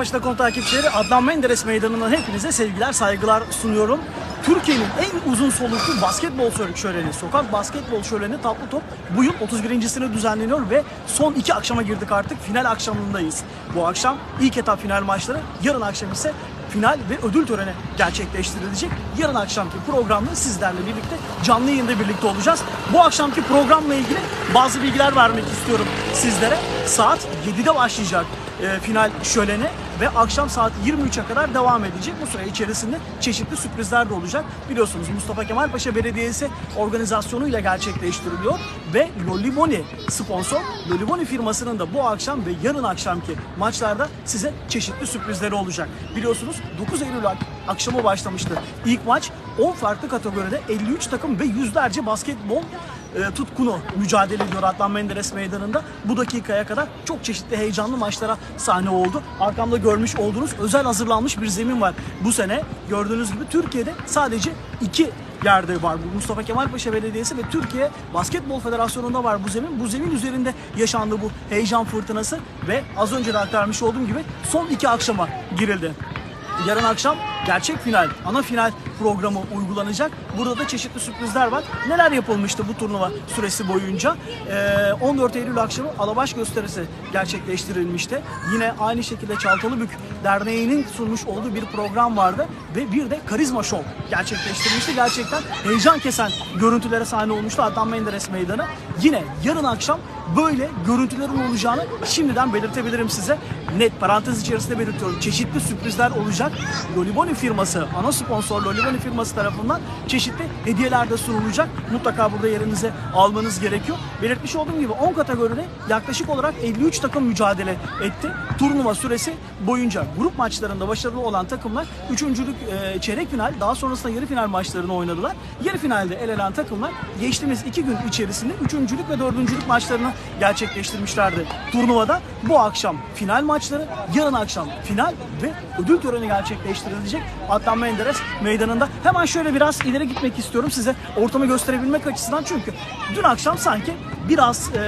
Paşa.com takipçileri. Adnan Menderes Meydanı'ndan hepinize sevgiler, saygılar sunuyorum. Türkiye'nin en uzun soluklu basketbol şöleni, sokak basketbol şöleni Tatlı Top bu yıl 31.sini düzenleniyor ve son iki akşama girdik artık. Final akşamındayız. Bu akşam ilk etap final maçları, yarın akşam ise final ve ödül töreni gerçekleştirilecek. Yarın akşamki programda sizlerle birlikte canlı yayında birlikte olacağız. Bu akşamki programla ilgili bazı bilgiler vermek istiyorum sizlere. Saat 7'de başlayacak e, final şöleni ve akşam saat 23'e kadar devam edecek. Bu süre içerisinde çeşitli sürprizler de olacak. Biliyorsunuz Mustafa Kemal Paşa Belediyesi organizasyonuyla gerçekleştiriliyor ve Loliboni sponsor. Loliboni firmasının da bu akşam ve yarın akşamki maçlarda size çeşitli sürprizleri olacak. Biliyorsunuz 9 Eylül ak- akşamı başlamıştı. İlk maç 10 farklı kategoride 53 takım ve yüzlerce basketbol e, tutkunu mücadele ediyor Adnan Menderes Meydanı'nda. Bu dakikaya kadar çok çeşitli heyecanlı maçlara sahne oldu. Arkamda görmüş olduğunuz özel hazırlanmış bir zemin var. Bu sene gördüğünüz gibi Türkiye'de sadece iki yerde var. Bu Mustafa Kemal Paşa Belediyesi ve Türkiye Basketbol Federasyonu'nda var bu zemin. Bu zemin üzerinde yaşandı bu heyecan fırtınası ve az önce de aktarmış olduğum gibi son iki akşama girildi. Yarın akşam gerçek final, ana final programı uygulanacak. Burada da çeşitli sürprizler var. Neler yapılmıştı bu turnuva süresi boyunca? Ee, 14 Eylül akşamı Alabaş gösterisi gerçekleştirilmişti. Yine aynı şekilde Çaltalıbük Derneği'nin sunmuş olduğu bir program vardı. Ve bir de Karizma Show gerçekleştirilmişti. Gerçekten heyecan kesen görüntülere sahne olmuştu Adnan Menderes Meydanı. Yine yarın akşam böyle görüntülerin olacağını şimdiden belirtebilirim size. Net parantez içerisinde belirtiyorum. Çeşitli sürprizler olacak. Loliboni firması, ana sponsor Loliboni firması tarafından çeşitli hediyeler de sunulacak. Mutlaka burada yerinize almanız gerekiyor. Belirtmiş olduğum gibi 10 kategoride yaklaşık olarak 53 takım mücadele etti. Turnuva süresi boyunca grup maçlarında başarılı olan takımlar üçüncülük e, çeyrek final daha sonrasında yarı final maçlarını oynadılar. Yarı finalde el elen takımlar geçtiğimiz iki gün içerisinde üçüncülük ve dördüncülük maçlarını gerçekleştirmişlerdi. Turnuvada bu akşam final maçları, yarın akşam final ve ödül töreni gerçekleştirilecek. Adnan Menderes meydanında. Hemen şöyle biraz ileri gitmek istiyorum size ortamı gösterebilmek açısından çünkü dün akşam sanki biraz e,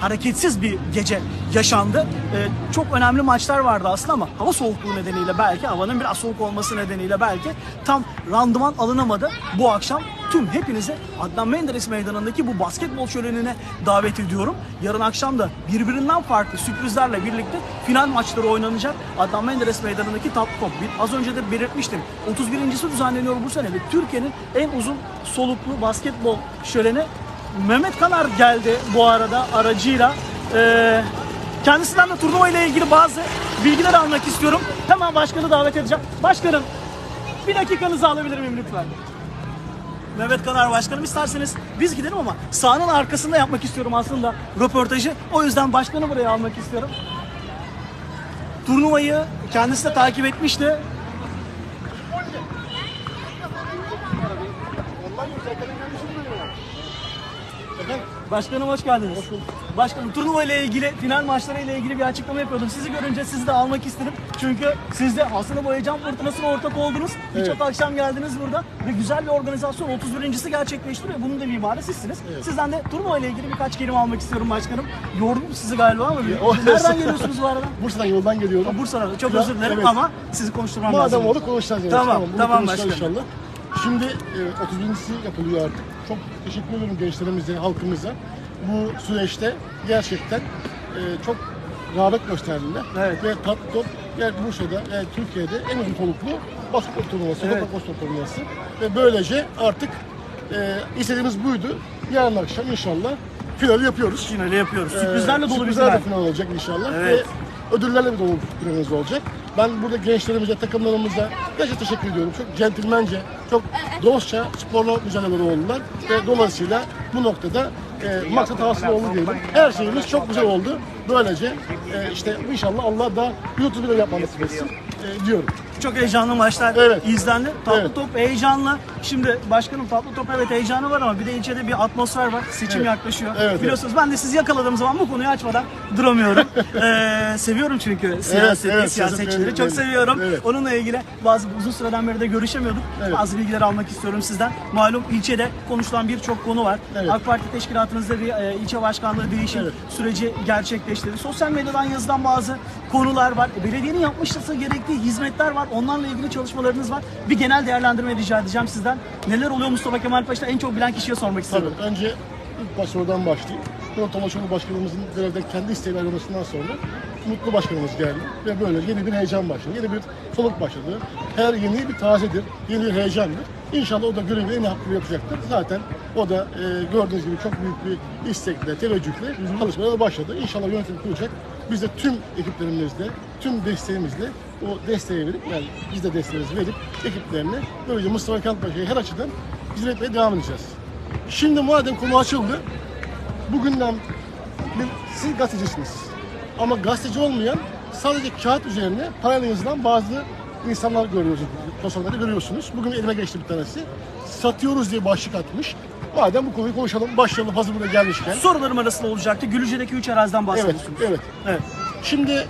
hareketsiz bir gece yaşandı. E, çok önemli maçlar vardı aslında ama hava soğukluğu nedeniyle belki havanın biraz soğuk olması nedeniyle belki tam randıman alınamadı. Bu akşam tüm hepinizi Adnan Menderes Meydanı'ndaki bu basketbol şölenine davet ediyorum. Yarın akşam da birbirinden farklı sürprizlerle birlikte final maçları oynanacak. Adnan Menderes Meydanı'ndaki Top Top. Az önce de belirtmiştim. 31.si düzenleniyor bu sene ve Türkiye'nin en uzun soluklu basketbol şöleni Mehmet Kanar geldi bu arada aracıyla. Ee, kendisinden de turnuva ile ilgili bazı bilgiler almak istiyorum. Hemen başkanı davet edeceğim. Başkanım bir dakikanızı alabilir miyim lütfen? Mehmet Kanar Başkanım isterseniz biz gidelim ama sahanın arkasında yapmak istiyorum aslında röportajı. O yüzden başkanı buraya almak istiyorum. Turnuvayı kendisi de takip etmişti. Başkanım hoş geldiniz. Başkanım turnuva ile ilgili, final maçları ile ilgili bir açıklama yapıyordum. Sizi görünce sizi de almak istedim. Çünkü siz de aslında bu heyecan fırtınasına ortak oldunuz. Birçok akşam geldiniz burada ve güzel bir organizasyon 31.si gerçekleştiriyor. Bunun da mimarı sizsiniz. Sizden de turnuva ile ilgili birkaç kelime almak istiyorum başkanım. Yordum sizi galiba ama bir- o- nereden geliyorsunuz bu arada? Bursa'dan yoldan geliyorum. Bursa'dan. Çok Ya, özür dilerim evet. ama sizi konuşturmam lazım. Madem oldu konuşacağız. Tamam, tamam konuşacağız başkanım. inşallah. Şimdi e, 31.si yapılıyor artık. Çok teşekkür ediyorum gençlerimize, halkımıza. Bu süreçte gerçekten e, çok rağbet gösterdiler. Evet. Ve tatlı top yani Bursa'da ve Türkiye'de en uzun soluklu basketbol turnuvası, Evet. basketbol turnuvası. Ve böylece artık e, istediğimiz buydu. Yarın akşam inşallah finali yapıyoruz. Finali yapıyoruz. Ee, Sürprizlerle dolu bir sürprizlerle final. final olacak inşallah. Evet. Ve ödüllerle bir dolu finalimiz olacak. Ben burada gençlerimize, takımlarımıza gerçekten teşekkür ediyorum. Çok centilmence, çok dostça sporla mücadele oldular. Ve dolayısıyla bu noktada e, maksat hasıl oldu diyelim. Her şeyimiz çok güzel oldu. Böylece e, işte inşallah Allah da bir 31 yapma nasip etsin e, diyorum. Çok heyecanlı maçlar Evet. izlendi. Tatlı Evet. top heyecanlı. Şimdi başkanım tatlı top evet heyecanı var ama bir de ilçede bir atmosfer var. Seçim Evet. yaklaşıyor. Evet, Biliyorsunuz ben de sizi yakaladığım zaman bu konuyu açmadan duramıyorum. Ee, seviyorum çünkü siyaseti, evet, siyasetçileri siyaset çok seviyorum. Evet. Onunla ilgili bazı uzun süreden beri de görüşemiyorduk. Evet. Bazı bilgiler almak istiyorum sizden. Malum ilçede konuşulan birçok konu var. Evet. AK Parti teşkilatınızda bir e, ilçe başkanlığı değişim Evet. süreci gerçekleşti. Sosyal medyadan yazılan bazı konular var. E, Belediyenin yapmışsa gerektiği hizmetler var. Onlarla ilgili çalışmalarınız var. Bir genel değerlendirme rica edeceğim sizden. Neler oluyor Mustafa Kemal Paşa'da en çok bilen kişiye sormak Tabii istiyorum. önce ilk baş sorudan başlayayım. Murat Tomaşoğlu Başkanımızın görevden kendi isteğiyle ayrılmasından sonra Mutlu Başkanımız geldi ve böyle yeni bir heyecan başladı. Yeni bir soluk başladı. Her yeni bir tazedir, yeni bir heyecandır. İnşallah o da görevini en hakkıyla yapacaktır. Zaten o da e, gördüğünüz gibi çok büyük bir istekle, teveccühle çalışmalara başladı. İnşallah yönetim kuracak. Biz de tüm ekiplerimizle, tüm desteğimizle o desteği verip, yani biz de desteğimizi verip ekiplerine böylece Mustafa Kemal Paşa'yı her açıdan hizmet etmeye devam edeceğiz. Şimdi madem konu açıldı, bugünden bir, siz gazetecisiniz. Ama gazeteci olmayan sadece kağıt üzerine parayla yazılan bazı insanlar görüyorsunuz. Medyada görüyorsunuz. Bugün elime geçti bir tanesi. Satıyoruz diye başlık atmış. Madem bu konuyu konuşalım, başlayalım hazır buraya gelmişken. Sorularım arasında olacaktı. Gülüce'deki 3 araziden Evet, bahsediyorsunuz. evet. Evet. Şimdi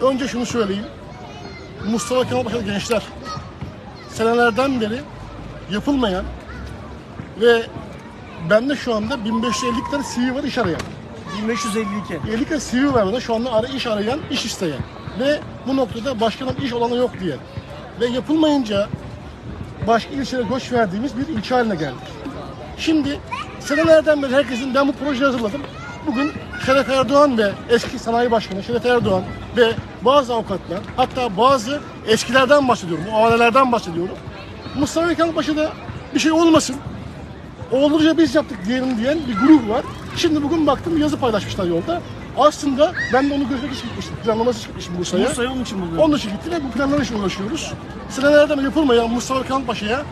önce şunu söyleyeyim. Mustafa Kemal Paşa'da gençler senelerden beri yapılmayan ve bende şu anda 1550 tane CV var iş arayan. 1552. 50 tane CV var burada şu anda ara, iş arayan, iş isteyen. Ve bu noktada başkanım iş olanı yok diye. Ve yapılmayınca başka ilçelere göç verdiğimiz bir ilçe haline geldik. Şimdi senelerden beri herkesin ben bu projeyi hazırladım. Bugün Şeref Erdoğan ve eski sanayi başkanı Şeref Erdoğan ve bazı avukatlar hatta bazı eskilerden bahsediyorum, bu ailelerden bahsediyorum. Mustafa Kemal Paşa'da bir şey olmasın, Oldukça biz yaptık diyelim diyen bir grup var. Şimdi bugün baktım yazı paylaşmışlar yolda. Aslında ben de onu görmek için gitmiştim. Planlaması için gitmiştim Bursa'ya. Bursa'yı onun için buluyorum. Onun için gittim ve bu planlar için uğraşıyoruz. Senelerden yapılmayan Mustafa Kemal Paşa'ya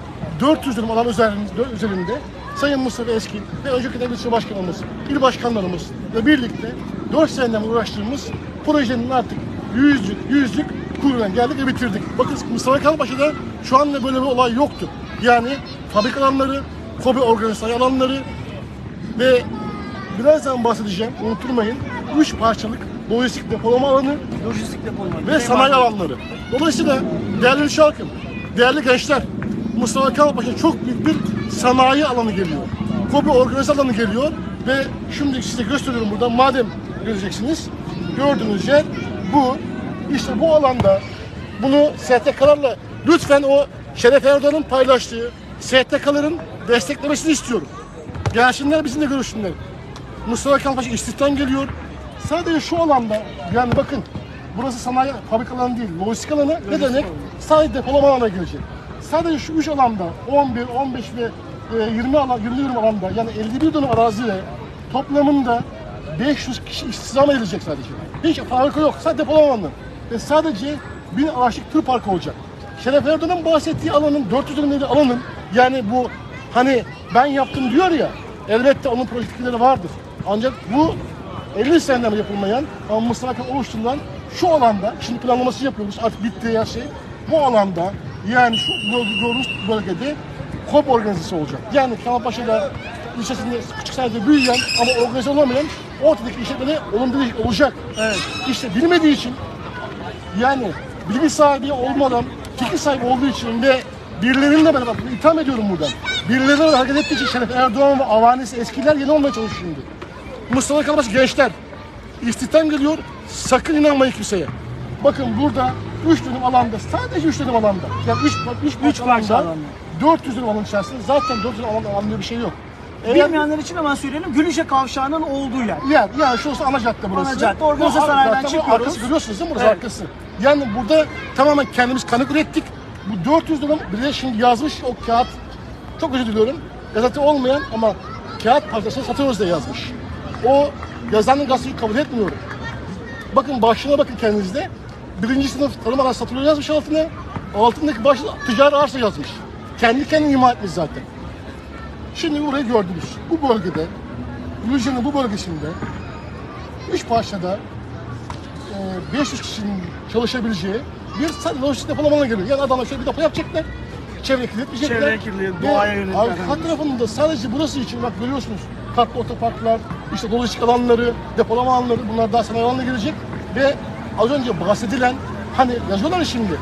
400 dönüm alan üzerinde, üzerinde Sayın Mustafa Eski ve önceki devlet başkanımız, il başkanlarımız ve birlikte 4 seneden uğraştığımız projenin artık yüzlük, yüzlük kuyruğuna geldik ve bitirdik. Bakın Mustafa Kemal Paşa'da şu anda böyle bir olay yoktu. Yani fabrika alanları, kobi organizasyon alanları ve birazdan bahsedeceğim, unutturmayın. 3 parçalık lojistik depolama alanı, Lojistik depolama. ve sanayi alanları. Dolayısıyla değerli halkım, değerli gençler, Mustafa Kemal Paşa çok büyük bir sanayi alanı geliyor. Kobi organize alanı geliyor ve şimdi size gösteriyorum burada madem göreceksiniz. Gördüğünüz yer bu. İşte bu alanda bunu STK'larla lütfen o Şeref Erdoğan'ın paylaştığı STK'ların desteklemesini istiyorum. Gelsinler bizimle görüşsünler. Mustafa Kemal Paşa istihdam geliyor. Sadece şu alanda yani bakın burası sanayi fabrika alanı değil, lojistik alanı ne demek? Sadece depolama alanına girecek. Sadece şu üç alanda 11, 15 ve e, 20 alan, 20 dönüm alanda yani 51 dönüm araziyle toplamında 500 kişi istihdam edilecek sadece. Hiç fabrika yok. Sadece depolama. Ve sadece bir araçlık tır parkı olacak. Şeref Erdoğan'ın bahsettiği alanın 400 dönümleri alanın yani bu hani ben yaptım diyor ya elbette onun projektleri vardır. Ancak bu 50 seneden yapılmayan ama Kemal oluşturulan şu alanda şimdi planlaması yapıyoruz artık bitti her şey. Bu alanda yani şu gördüğünüz bölgede KOP organizasyonu olacak. Yani Kemalpaşa'da ilçesinde sayede büyüyen ama organize olamayan ortadaki işletmede olumlu değişik olacak. Evet. İşte bilmediği için yani bilgi sahibi olmadan fikir sahibi olduğu için ve birileriyle beraber bunu itham ediyorum buradan. Birileriyle hareket ettiği için Şeref Erdoğan ve avanisi eskiler yeni olmaya çalışıyor şimdi. Mustafa Kemal gençler istihdam geliyor sakın inanmayın kimseye. Bakın burada 3 dönüm alanda sadece 3 dönüm alanda yani 3 3 Üç parça alanda. 400 dönüm alan içerisinde zaten 400 dönüm alanda alanda bir şey yok. Eğer- Bilmeyenler için hemen söyleyelim. Gülüce Kavşağı'nın olduğu yer. yani, yani şurası ana cadde burası. Ana cadde, organize Bu ar- sanayiden zaten bu çıkıyoruz. Arkası görüyorsunuz değil mi? Burası Evet. arkası. Yani burada tamamen kendimiz kanık ürettik. Bu 400 dönüm bir de şimdi yazmış o kağıt. Çok özür diliyorum. Gazete olmayan ama kağıt parçasını satıyoruz diye yazmış. O yazanın gazeteyi kabul etmiyorum. Bakın başlığına bakın kendinizde. Birinci sınıf tarım araç satılıyor yazmış altına. Altındaki başlık ticari arsa yazmış. Kendi kendine ima etmiş zaten. Şimdi burayı gördünüz. Bu bölgede, Gülce'nin bu bölgesinde üç parçada e, 500 kişinin çalışabileceği bir lojistik depolama geliyor. Yani adamlar şöyle bir depo yapacaklar. Çevre kirletmeyecekler. Çevre kirliliği, doğaya yönelik Arka tarafında sadece burası için bak görüyorsunuz. Katlı otoparklar, işte lojistik alanları, depolama alanları bunlar daha sanayi alanına gelecek. Ve az önce bahsedilen hani yazıyorlar ya şimdi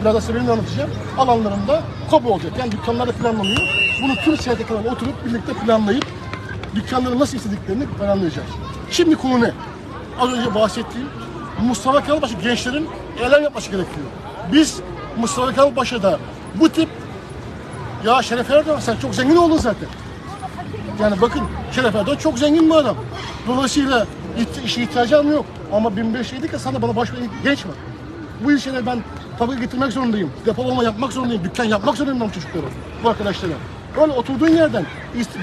biraz da de anlatacağım. Alanlarında kobu olacak. Yani dükkanlarda planlanıyor. Bunu tüm STK'larla oturup birlikte planlayıp dükkanları nasıl istediklerini planlayacağız. Şimdi konu ne? Az önce bahsettiğim Mustafa Kemalpaşa gençlerin eylem yapması gerekiyor. Biz Mustafa Kemalpaşa'da bu tip ya Şeref Erdoğan sen çok zengin oldun zaten. Yani bakın Şeref Erdoğan çok zengin bir adam. Dolayısıyla işe ihtiyacım yok. Ama 1500 yedik ya sana bana başka genç var. Bu işlere ben fabrika getirmek zorundayım. Depolama yapmak zorundayım. Dükkan yapmak zorundayım ben çocuklara. Bu arkadaşlara. Böyle oturduğun yerden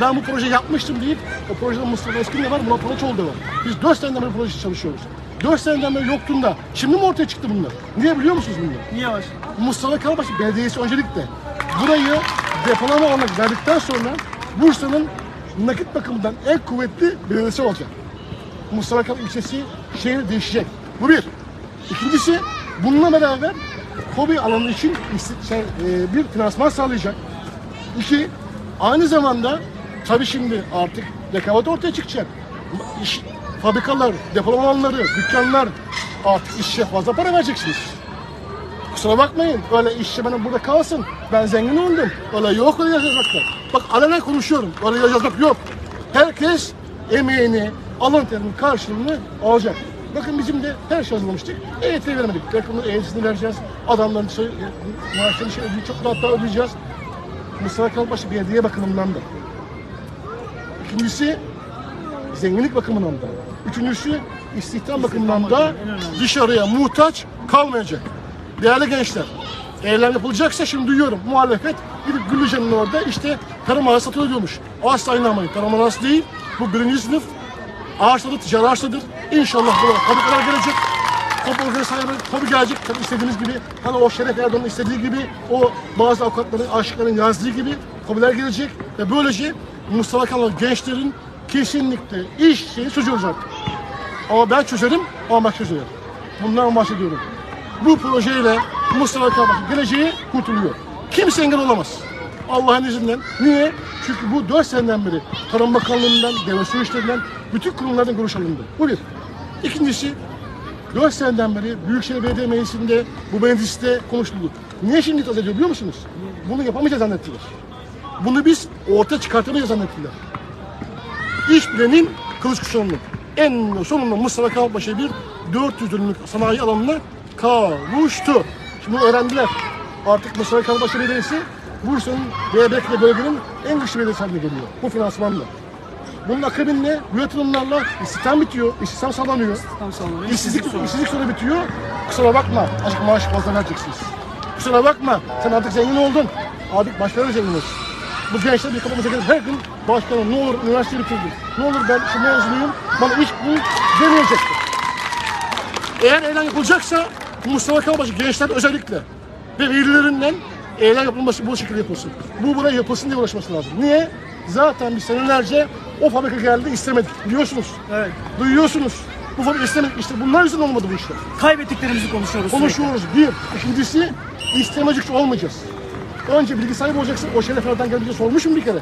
ben bu proje yapmıştım deyip o projede Mustafa Eskin de var, Murat Alaçoğlu da var. Biz 4 seneden beri proje çalışıyoruz. 4 seneden beri yoktuğunda da şimdi mi ortaya çıktı bunlar? Niye biliyor musunuz bunlar? Niye var? Mustafa Kemalpaşa Belediyesi öncelikle burayı depolama olarak verdikten sonra Bursa'nın nakit bakımından en kuvvetli belediyesi olacak. Mustafa Kemal ilçesi şehir değişecek. Bu bir. İkincisi bununla beraber hobi alanı için şey, e, bir finansman sağlayacak. İki, aynı zamanda tabii şimdi artık rekabet ortaya çıkacak. İş, fabrikalar, depolama alanları, dükkanlar artık işçiye fazla para vereceksiniz. Kusura bakmayın. Öyle işçi benim burada kalsın. Ben zengin oldum. Öyle yok öyle yazmaklar. Bak alenen konuşuyorum. Öyle yazmak yok. Herkes emeğini, alın terinin karşılığını alacak. Bakın bizim de her şey hazırlamıştık. EYT'yi veremedik. Rakamın EYT'sini vereceğiz. Adamların şey, maaşlarını şey. Çok daha ödeyeceğiz. Mustafa Kalbaşı belediye bakımından da. İkincisi zenginlik bakımından da. Üçüncüsü istihdam bakımından da dışarıya muhtaç kalmayacak. Değerli gençler, eylem yapılacaksa şimdi duyuyorum muhalefet gidip Gülüce'nin orada işte tarım ağaç satılıyor diyormuş. Asla inanmayın. Tarım ağaç değil. Bu birinci sınıf ağaçları ticari ağaçtadır. İnşallah bu fabrikalar gelecek. Toplu organize sahibi tabii gelecek. Tabii istediğiniz gibi. Hani o Şeref Erdoğan'ın istediği gibi o bazı avukatların, aşıkların yazdığı gibi kabiler gelecek. Ve böylece Mustafa Kemal gençlerin kesinlikle iş şeyi artık. Ama ben çözerim, ama bak çözerim. Bundan bahsediyorum. Bu projeyle Mustafa Kemal'in geleceği kurtuluyor. Kimse engel olamaz. Allah'ın izniyle. Niye? Çünkü bu 4 seneden beri Tarım Bakanlığı'ndan, devlet su işlerinden, bütün kurumlardan görüş alındı. Bu bir. İkincisi, 4 seneden beri Büyükşehir Belediye Meclisi'nde, bu mecliste konuşuldu. Niye şimdi itiraz ediyor biliyor musunuz? Bunu yapamayacağız zannettiler. Bunu biz ortaya çıkartamayacağız zannettiler. İş bilenin kılıç kuşağının en sonunda Mustafa Kemalpaşa bir 400 dönümlük sanayi alanına kavuştu. Şimdi öğrendiler. Artık Mustafa Kemalpaşa Belediyesi Bursa'nın Beylikdüzü bölgenin en güçlü belediyesi haline geliyor. Bu finansmanla. Bunun akabinde bu yatırımlarla istihdam bitiyor, istihdam sağlanıyor. Tam sağlanıyor. İşsizlik, işsizlik sonra bitiyor. Kusura bakma, aşk maaş fazla vereceksiniz. Kusura bakma, sen artık zengin oldun. Artık başkaları zengin olsun. Bu gençler bir kafamıza gelip her gün başkanım ne olur üniversite bitirdim. Ne olur ben şu mezunuyum, bana iş bul demeyecektir. Eğer eylem yapılacaksa Mustafa Kemalpaşa gençler özellikle ve velilerinden eylem yapılması bu şekilde yapılsın. Bu buraya yapılsın diye uğraşması lazım. Niye? Zaten biz senelerce o fabrika geldi istemedik. Biliyorsunuz. Evet. Duyuyorsunuz. Bu fabrika istemedik. İşte bunlar yüzünden olmadı bu işler. Kaybettiklerimizi konuşuyoruz. Konuşuyoruz. Bir. İkincisi istemecikçi olmayacağız. Önce bilgi sahibi olacaksın. O Şeref Erdoğan gelince sormuşum bir kere.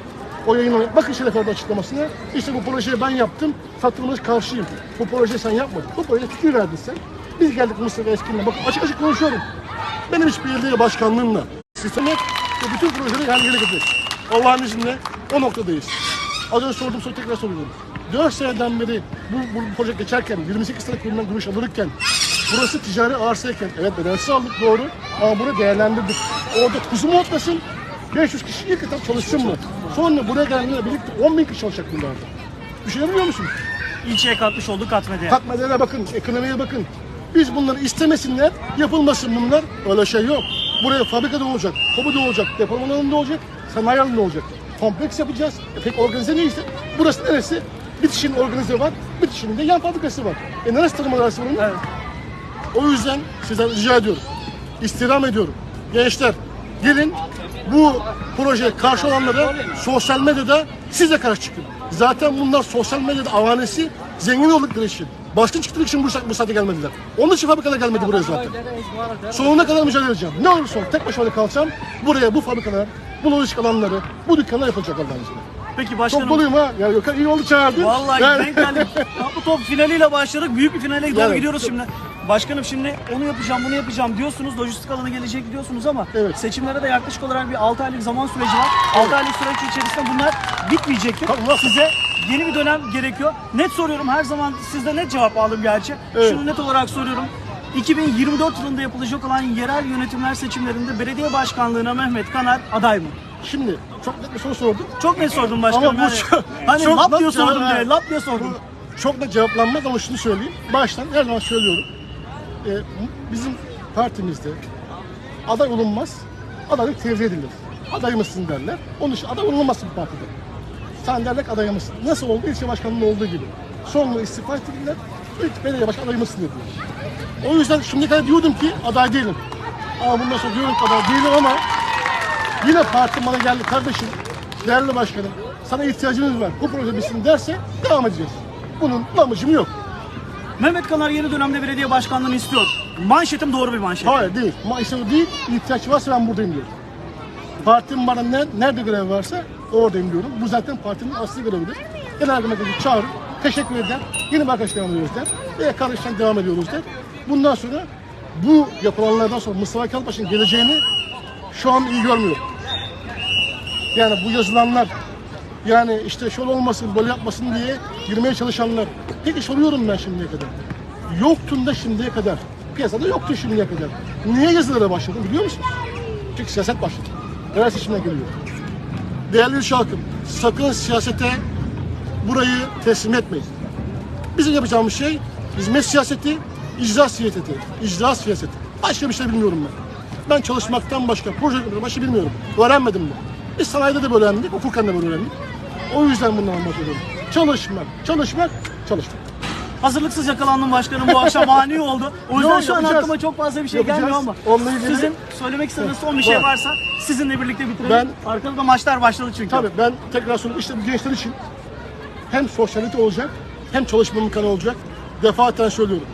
O yayınlanı. Bakın Şeref Erdoğan açıklamasına. İşte bu projeyi ben yaptım. Satılmış karşıyım. Bu projeyi sen yapmadın. Bu projeye fikir verdin sen. Biz geldik Mustafa Eskin'le. Bakın açık açık konuşuyorum. Benim hiçbir belediye başkanlığımla. Sistemi ve bütün projeleri geri getirdik. Allah'ın izniyle o noktadayız. Az önce sorduğum soru tekrar soruyorum. 4 seneden beri bu, bu proje geçerken, 28 tane kurumdan gümüş alırken, burası ticari arsayken, evet bedelsiz aldık doğru ama bunu değerlendirdik. Orada kuzu mu otlasın, 500 kişi ilk etap çalışsın mı? Sonra buraya gelenlerle birlikte 10 bin kişi çalışacak bunlarda. Düşünebiliyor musunuz? İlçeye katmış olduk katma değer. Katmalara bakın, ekonomiye bakın. Biz bunları istemesinler, yapılmasın bunlar. Öyle şey yok. Buraya fabrikada olacak, hobi olacak, depolama alanında olacak, sanayi alanında olacak. Kompleks yapacağız. E pek organize neyse. Burası neresi? Bitişin organize var, bitişinin de yan fabrikası var. E neresi tarım arazisi bunun? Evet. O yüzden sizden rica ediyorum. İstirham ediyorum. Gençler gelin bu projeye karşı olanlara sosyal medyada siz de karşı çıkın. Zaten bunlar sosyal medyada avanesi zengin oldukları için. Baskın çıktığı için Bursa, Bursa'da gelmediler. Onun için fabrikalar gelmedi buraya zaten. Sonuna kadar mücadele edeceğim. Ne olursa olsun tek başıma kalsam buraya bu fabrikalar, bu lojistik alanları, bu dükkanlar yapılacak Allah'ın izniyle. Peki başkanım. doluyum ha. Ya Gökhan iyi oldu çağırdın. Vallahi Yani- denk geldik. Tatlı top finaliyle başladık. Büyük bir finale doğru Evet. gidiyoruz şimdi. Başkanım şimdi onu yapacağım, bunu yapacağım diyorsunuz. Lojistik alanı gelecek diyorsunuz ama Evet. seçimlere de yaklaşık olarak bir 6 aylık zaman süreci var. 6 aylık süreç içerisinde bunlar bitmeyecektir. Tamam? Size yeni bir dönem gerekiyor. Net soruyorum. Her zaman sizde net cevap aldım gerçi. Evet. Şunu net olarak soruyorum. 2024 yılında yapılacak olan yerel yönetimler seçimlerinde belediye başkanlığına Mehmet Kanar aday mı? Şimdi çok net bir soru sordum. Çok net sordum başkanım. Ama bu çok- hani çok lap diye sordum diye, lap diye sordum. Bu çok da cevaplanmaz ama şunu söyleyeyim. Baştan her zaman söylüyorum. Ee, bizim partimizde aday olunmaz, adaylık tevzi edilir. Adayımızsın derler. Onun için aday olunmaz bu partide. Ki adayımızsın. Nasıl oldu? İlçe başkanının olduğu gibi. Sonra istifa ettiler. İlk belediye başkanı adayımızsın dediler. O yüzden şimdiye kadar diyordum ki aday değilim. Ama bundan sonra diyorum ki aday değilim ama Yine parti bana geldi kardeşim, değerli başkanım, sana ihtiyacımız var. Bu proje bitsin derse devam edeceğiz. Bunun amacım yok. Mehmet Kanar yeni dönemde belediye başkanlığını istiyor. Manşetim doğru bir manşet. Hayır değil. İşte o değil. İhtiyaç varsa ben buradayım diyorum. Partim bana ne, nerede görev varsa oradayım diyorum. Bu zaten partinin asli görevidir. Genel merkezi çağırır, teşekkür eder. Yine bir arkadaş devam ediyoruz der. Ve kardeşten devam ediyoruz der. Bundan sonra bu yapılanlardan sonra Mustafa Kemal geleceğini şu an iyi görmüyorum. Yani bu yazılanlar yani işte şöyle olmasın, böyle yapmasın diye girmeye çalışanlar. Peki soruyorum ben şimdiye kadar. Yoktun da şimdiye kadar. Piyasada yoktu şimdiye kadar. Niye yazılara başladın biliyor musun? Çünkü siyaset başladı. Yerel seçimler geliyor. Değerli ülke halkım, sakın siyasete burayı teslim etmeyin. Bizim yapacağımız şey hizmet siyaseti, icra siyaseti, icra siyaseti. Başka bir şey bilmiyorum ben. Ben çalışmaktan başka, proje başka bilmiyorum. Öğrenmedim de. Biz sanayide de böyle öğrendik, okurken de böyle öğrendik. O yüzden bundan bahsediyorum. Çalışmak, çalışmak, çalışmak. Hazırlıksız yakalandım başkanım bu akşam ani oldu. O yüzden şu an yapacağız. aklıma çok fazla bir şey Yapacağız. gelmiyor ama Onunla ilgili- sizin söylemek istediğiniz son bir şey Var. varsa sizinle birlikte bitirelim. Ben- Arkada da maçlar başladı çünkü. Tabii ben tekrar söylüyorum işte bu gençler için hem sosyalite olacak hem çalışma imkanı olacak. Defaten söylüyorum.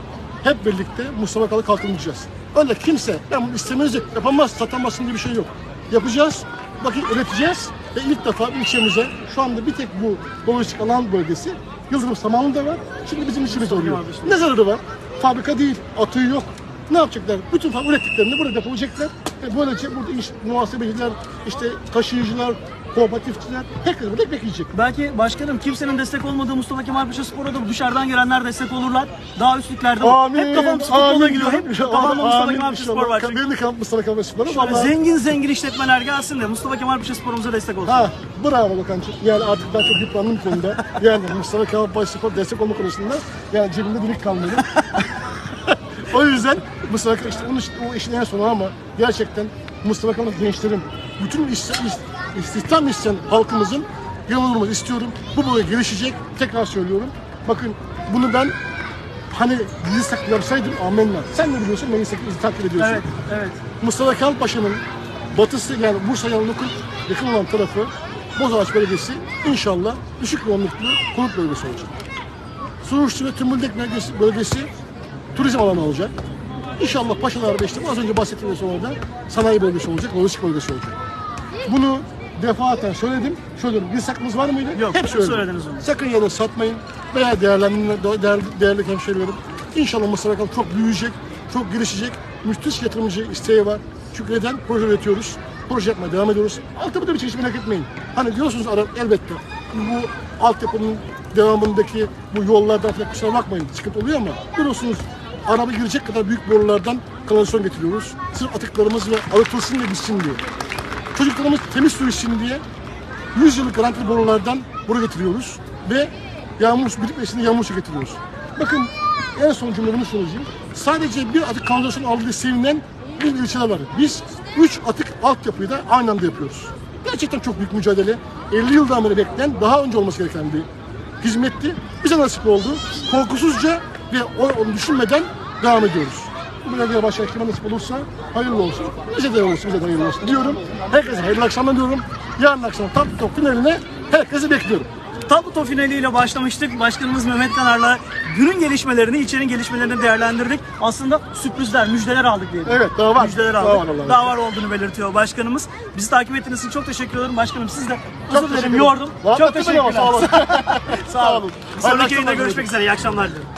Hep birlikte Mustafa Kal'ı kalkınacağız. Öyle kimse ben istemeniz yapamaz, satamazsın diye bir şey yok. Yapacağız, vakit üreteceğiz ve ilk defa ilçemize şu anda bir tek bu lojistik alan bölgesi Yıldırım Samanlı'da var. Şimdi bizim işimiz oluyor. Ne zararı var? Fabrika değil, atığı yok. Ne yapacaklar? Bütün fabrika ürettiklerini burada depolayacaklar. Ve böylece burada iş, muhasebeciler, işte taşıyıcılar, kooperatifçiler, herkes burada ekmek yiyecek. Belki başkanım kimsenin destek olmadığı Mustafa Kemal Paşa Spor'a da dışarıdan gelenler destek olurlar. Daha üstlüklerde olur. Hep kafam futbola gidiyor. Hep kafam Mustafa Kemal Paşa Spor var. Benim de kafam Mustafa Kemal Spor'a Şöyle vallahi. zengin zengin işletmeler gelsin de Mustafa Kemal Paşa Spor'umuza destek olsun. Ha, bravo Lokancığım. Yani artık ben çok yıprandım konuda. Yani Mustafa Kemal Paşa Spor destek olma konusunda yani cebimde dilik kalmadı. o yüzden Mustafa Kemal işte onun, o işin en sonu ama gerçekten Mustafa Kemal gençlerin bütün iş, iş, istihdam isteyen halkımızın yanında olmasını istiyorum. Bu böyle gelişecek. Tekrar söylüyorum. Bakın bunu ben hani gizli saklı yapsaydım amenna. Sen de biliyorsun beni saklı- takip ediyorsun. Evet, evet. Mustafa Kemal Paşa'nın batısı yani Bursa yanına yakın olan tarafı Bozağaç Belediyesi inşallah düşük yoğunluklu konut bölgesi olacak. Suruçlu ve Tümüldek bölgesi turizm alanı olacak. İnşallah Paşalar'da işte az önce bahsettiğim orada sanayi bölgesi olacak, lojistik bölgesi olacak. Bunu defaten söyledim. Söyledim. Bir saklımız var mıydı? Yok, Hep söyledim. söylediniz onu. Sakın yerine satmayın veya değerlendirme, değer, değerli hemşehrilerim. İnşallah Mustafa Kemal çok büyüyecek, çok gelişecek. Müthiş yatırımcı isteği var. Çünkü neden? Proje üretiyoruz. Proje yapmaya devam ediyoruz. Altyapıda bir hiç merak etmeyin. Hani diyorsunuz ara, elbette bu altyapının devamındaki bu yollardan falan kusura bakmayın. Sıkıntı oluyor ama biliyorsunuz araba girecek kadar büyük borulardan kanalizasyon getiriyoruz. Sırf atıklarımız ve arıtılsın ve bitsin diye. Çocuklarımız temiz su içsin diye 100 yıllık garantili borulardan boru getiriyoruz ve yağmur birikmesini yağmur su getiriyoruz. Bakın en son cümlemi söyleyeceğim. Sadece bir atık kanalizasyon aldığı sevinen bir ilçeler var. Biz 3 atık altyapıyı da aynı anda yapıyoruz. Gerçekten çok büyük mücadele. 50 yıldan beri bekleyen, daha önce olması gereken bir hizmetti. Bize nasip oldu. Korkusuzca ve onu düşünmeden devam ediyoruz. Bu belediye başkanı kime nasip olursa hayırlı olsun. Bize de olsun, bize de hayırlı olsun diyorum. Herkese hayırlı akşamlar diyorum. Yarın akşam tatlı top finaline herkesi bekliyorum. Tatlı top finaliyle başlamıştık. Başkanımız Mehmet Kanar'la günün gelişmelerini, içerinin gelişmelerini değerlendirdik. Aslında sürprizler, müjdeler aldık diyelim. Evet, daha var. Müjdeler Daha aldık. var Allah'ın Daha var olduğunu belirtiyor başkanımız. Bizi takip ettiğiniz için çok teşekkür ederim başkanım. Siz de özür dilerim yordum. Çok teşekkürler. Sağ olun. Sağ olun. sonraki yayında görüşmek üzere. İyi akşamlar diliyorum.